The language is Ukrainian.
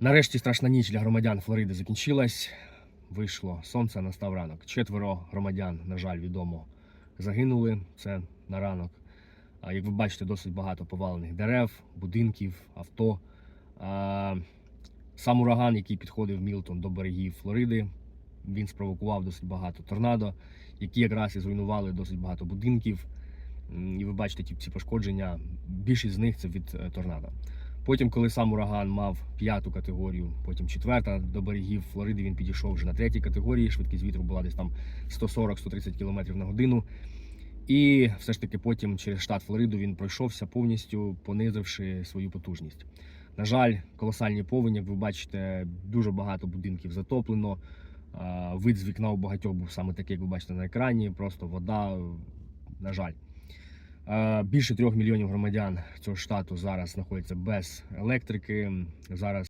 Нарешті страшна ніч для громадян Флориди закінчилась. Вийшло сонце, настав ранок. Четверо громадян, на жаль, відомо, загинули. Це на ранок. Як ви бачите, досить багато повалених дерев, будинків, авто. Сам ураган, який підходив Мілтон до берегів Флориди, він спровокував досить багато торнадо, які якраз і зруйнували досить багато будинків. І ви бачите ті ці пошкодження. Більшість з них це від е, торнадо. Потім, коли сам ураган мав п'яту категорію, потім четверта до берегів Флориди, він підійшов вже на третій категорії. Швидкість вітру була десь там 140-130 км на годину. І все ж таки потім через штат Флориду він пройшовся повністю, понизивши свою потужність. На жаль, колосальні повені, ви бачите, дуже багато будинків затоплено. Вид з вікна у багатьох був саме такий, як ви бачите на екрані. Просто вода, на жаль. Е, Більше трьох мільйонів громадян цього штату зараз знаходяться без електрики. Зараз